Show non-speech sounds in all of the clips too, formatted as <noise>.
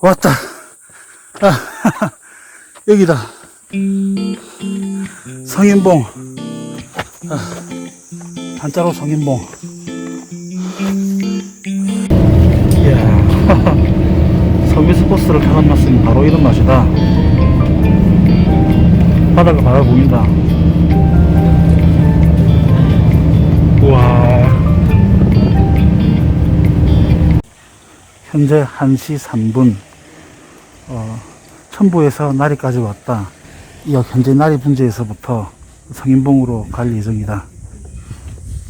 왔다. 아, <laughs> 여기다. 성인봉. 아, 한자로 성인봉. 이야, <laughs> 서비스 버스를 타고 났으니 바로 이런 맛이다. 바다가 바로 보인다. 우와. 현재 1시 3분. 어, 첨부에서 나리까지 왔다. 이어 현재 나리 분지에서부터 성인봉으로 갈 예정이다.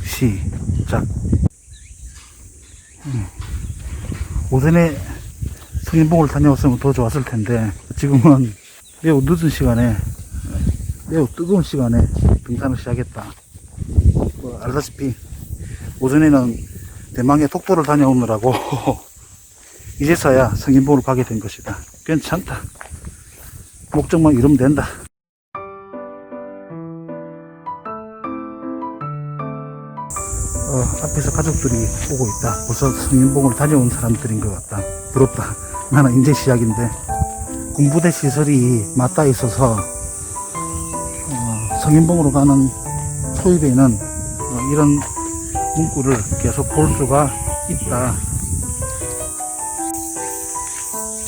시작. 음. 오전에 성인봉을 다녀왔으면 더 좋았을 텐데 지금은 매우 늦은 시간에 매우 뜨거운 시간에 등산을 시작했다. 뭐 알다시피 오전에는 대망의 독도를 다녀오느라고 <laughs> 이제서야 성인봉을 가게 된 것이다. 괜찮다. 목적만 이루면 된다. 어, 앞에서 가족들이 오고 있다. 벌써 성인봉을 다녀온 사람들인 것 같다. 부럽다. 나는 이제 시작인데 군부대 시설이 맞닿아 있어서 어, 성인봉으로 가는 소입에는 어, 이런 문구를 계속 볼 수가 있다.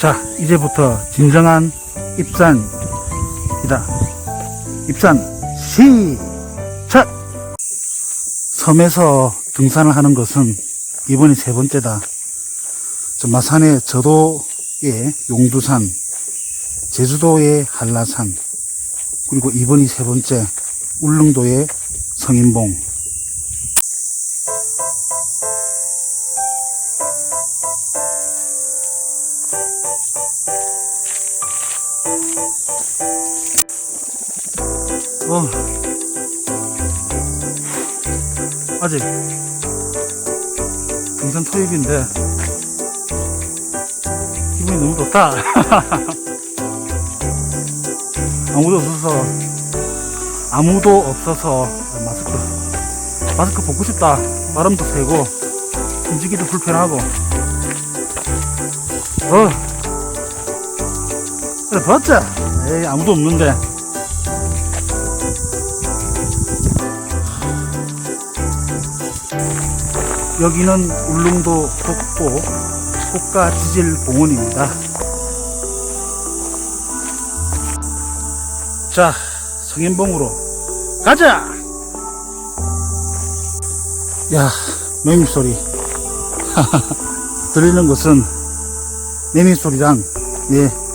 자, 이제부터 진정한 입산이다. 입산 시작! 섬에서 등산을 하는 것은 이번이 세 번째다. 저 마산의 저도의 용두산, 제주도의 한라산, 그리고 이번이 세 번째 울릉도의 성인봉. 어. 아직 등산 토입인데 기분이 너무 좋다. <laughs> 아무도 없어서 아무도 없어서 마스크 마스크 벗고 싶다. 바람도 세고 움직이기도 불편하고. 어. 그래 벗자. 에이 아무도 없는데. 여기는 울릉도 독보 국가지질공원입니다. 자, 성인봉으로 가자! 야, 매미 소리. <laughs> 들리는 것은 매미 소리랑 내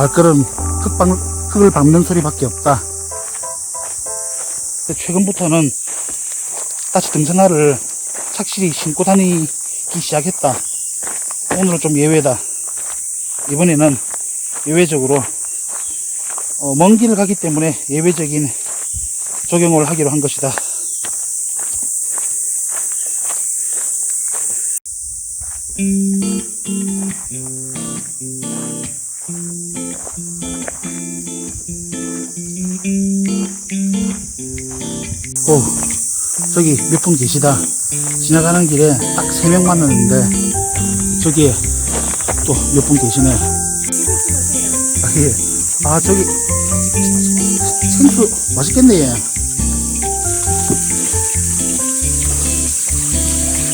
발걸음 흙방, 흙을 밟는 소리밖에 없다. 최근부터는 다시 등산화를 착실히 신고 다니기 시작했다. 오늘은 좀 예외다. 이번에는 예외적으로 어, 먼 길을 가기 때문에 예외적인 적용을 하기로 한 것이다. 오, 저기 몇 분 계시다. 지나가는 길에 딱 세 명 만났는데 저기에 또 몇 분 계시네. 아, 예. 아, 저기 생수 맛있겠네, 얘.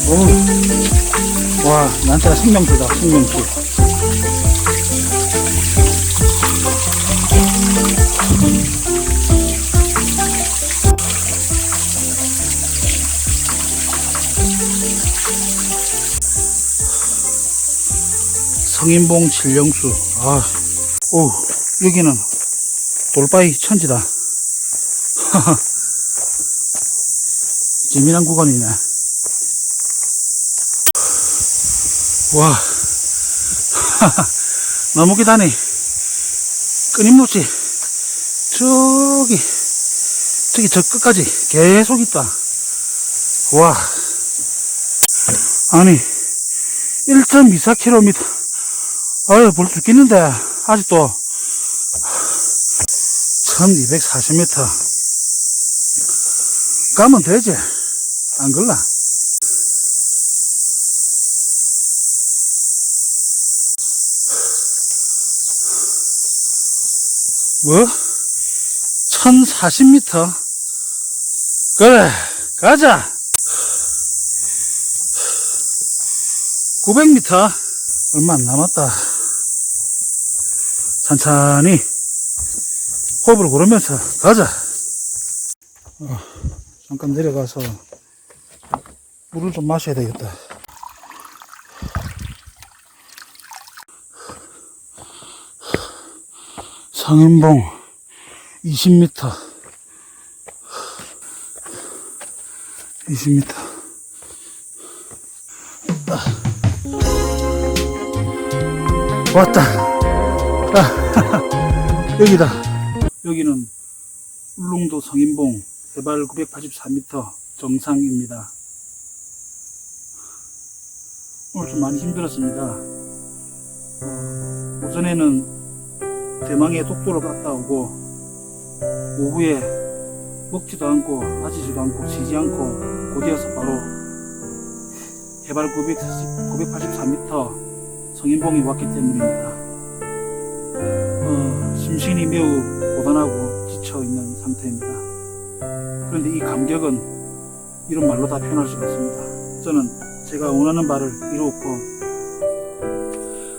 어우, 와, 나한테는 생명수다, 생명수. 성인봉 칠령수. 아, 오, 여기는 돌바위 천지다. 재미난 구간이네. 와. 나무 계단이 끊임없이 저기, 저기 저 끝까지 계속 있다. 와, 아니, 1.24km. 어휴, 볼 죽겠는데, 아직도, 1240m. 가면 되지. 안 걸라. 뭐? 1040m? 그래, 가자! 900m? 얼마 안 남았다. 천천히 호흡을 고르면서 가자. 어, 잠깐 내려가서 물을 좀 마셔야 되겠다. 상인봉 20m 20m 왔다 아, <laughs> 여기다. 여기는 울릉도 성인봉 해발 984m 정상입니다. 오늘 좀 많이 힘들었습니다. 어, 오전에는 대망의 독도를 갔다 오고 오후에 먹지도 않고 마시지도 않고 쉬지 않고 곧이어서 바로 해발 984m 성인봉이 왔기 때문입니다. 어, 심신이 매우 고단하고 지쳐 있는 상태입니다. 그런데 이 감격은 이런 말로 다 표현할 수가 없습니다. 저는 제가 원하는 바를 이루었고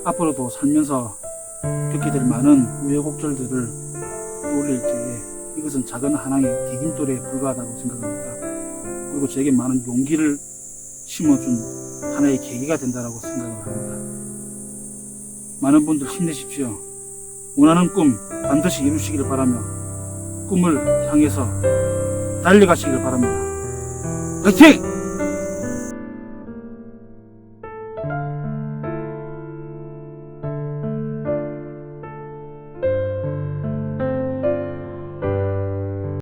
앞으로도 살면서 겪게 될 많은 우여곡절들을 떠올릴 때에 이것은 작은 하나의 디딤돌에 불과하다고 생각합니다. 그리고 제게 많은 용기를 심어준 하나의 계기가 된다고 생각을 합니다. 많은 분들 힘내십시오. 원하는 꿈 반드시 이루시기를 바라며 꿈을 향해서 달려가시기를 바랍니다. 화이팅!